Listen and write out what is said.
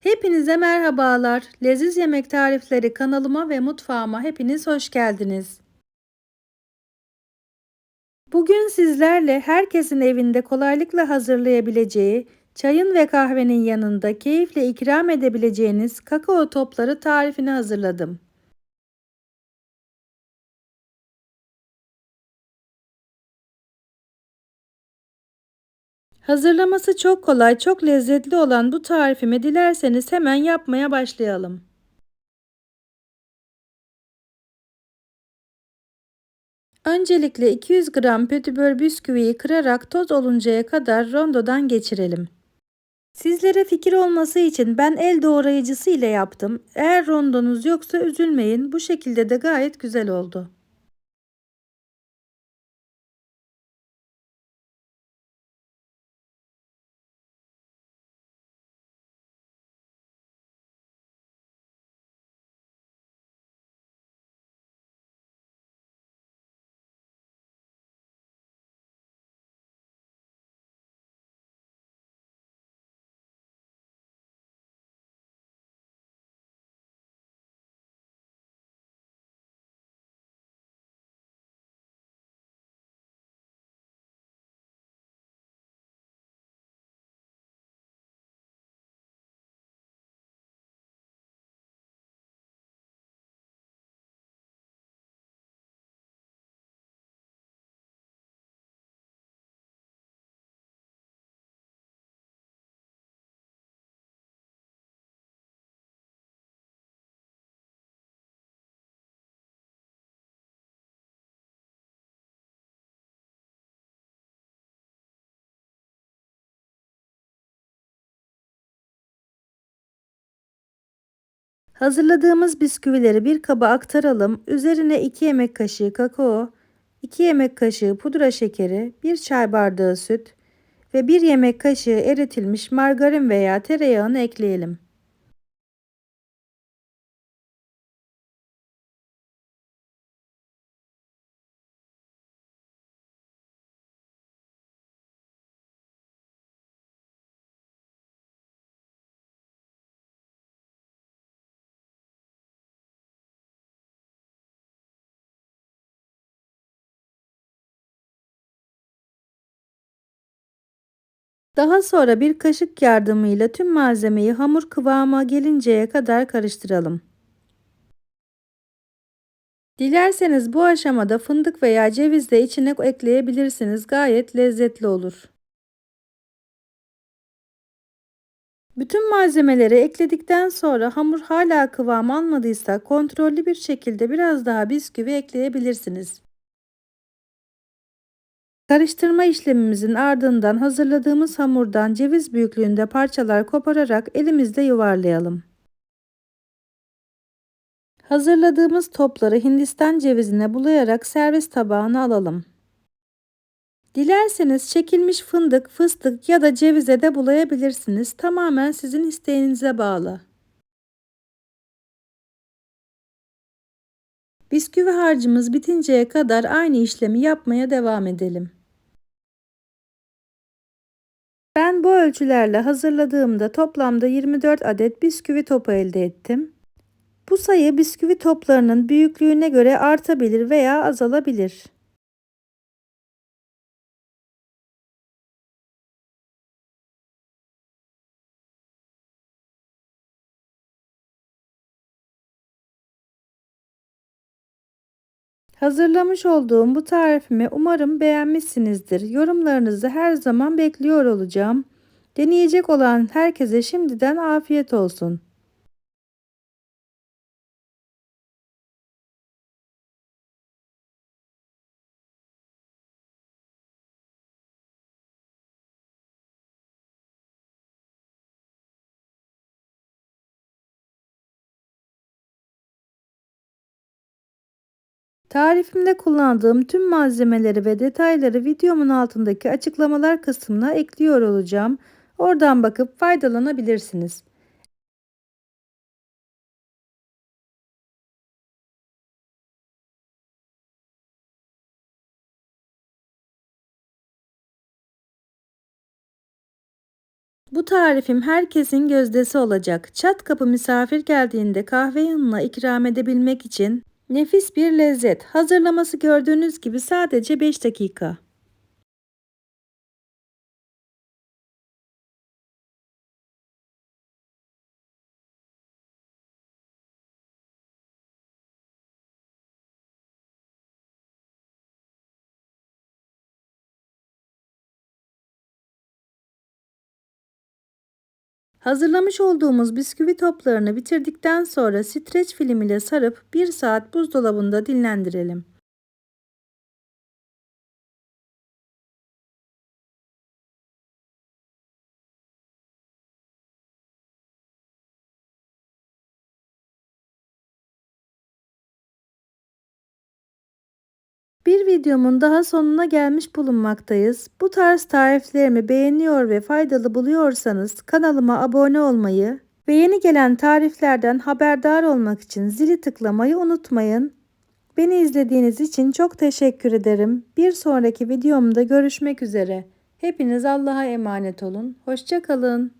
Hepinize merhabalar. Leziz Yemek Tarifleri kanalıma ve mutfağıma hepiniz hoş geldiniz. Bugün sizlerle herkesin evinde kolaylıkla hazırlayabileceği, çayın ve kahvenin yanında keyifle ikram edebileceğiniz kakao topları tarifini hazırladım. Hazırlaması çok kolay, çok lezzetli olan bu tarifimi dilerseniz hemen yapmaya başlayalım. Öncelikle 200 gram pötibör bisküviyi kırarak toz oluncaya kadar rondodan geçirelim. Sizlere fikir olması için ben el doğrayıcısı ile yaptım. Eğer rondonuz yoksa üzülmeyin. Bu şekilde de gayet güzel oldu. Hazırladığımız bisküvileri bir kaba aktaralım. Üzerine 2 yemek kaşığı kakao, 2 yemek kaşığı pudra şekeri, 1 çay bardağı süt ve 1 yemek kaşığı eritilmiş margarin veya tereyağını ekleyelim. Daha sonra bir kaşık yardımıyla tüm malzemeyi hamur kıvama gelinceye kadar karıştıralım. Dilerseniz bu aşamada fındık veya ceviz de içine ekleyebilirsiniz. Gayet lezzetli olur. Bütün malzemeleri ekledikten sonra hamur hala kıvam almadıysa kontrollü bir şekilde biraz daha bisküvi ekleyebilirsiniz. Karıştırma işlemimizin ardından hazırladığımız hamurdan ceviz büyüklüğünde parçalar kopararak elimizde yuvarlayalım. Hazırladığımız topları Hindistan cevizine bulayarak servis tabağına alalım. Dilerseniz çekilmiş fındık, fıstık ya da cevize de bulayabilirsiniz. Tamamen sizin isteğinize bağlı. Bisküvi harcımız bitinceye kadar aynı işlemi yapmaya devam edelim. Ben bu ölçülerle hazırladığımda toplamda 24 adet bisküvi topu elde ettim. Bu sayı bisküvi toplarının büyüklüğüne göre artabilir veya azalabilir. Hazırlamış olduğum bu tarifimi umarım beğenmişsinizdir. Yorumlarınızı her zaman bekliyor olacağım. Deneyecek olan herkese şimdiden afiyet olsun. Tarifimde kullandığım tüm malzemeleri ve detayları videomun altındaki açıklamalar kısmına ekliyor olacağım. Oradan bakıp faydalanabilirsiniz. Bu tarifim herkesin gözdesi olacak. Çat kapı misafir geldiğinde kahve yanına ikram edebilmek için nefis bir lezzet. Hazırlaması gördüğünüz gibi sadece 5 dakika. Hazırlamış olduğumuz bisküvi toplarını bitirdikten sonra streç film ile sarıp 1 saat buzdolabında dinlendirelim. Bir videomun daha sonuna gelmiş bulunmaktayız. Bu tarz tariflerimi beğeniyor ve faydalı buluyorsanız kanalıma abone olmayı ve yeni gelen tariflerden haberdar olmak için zili tıklamayı unutmayın. Beni izlediğiniz için çok teşekkür ederim. Bir sonraki videomda görüşmek üzere. Hepiniz Allah'a emanet olun. Hoşçakalın.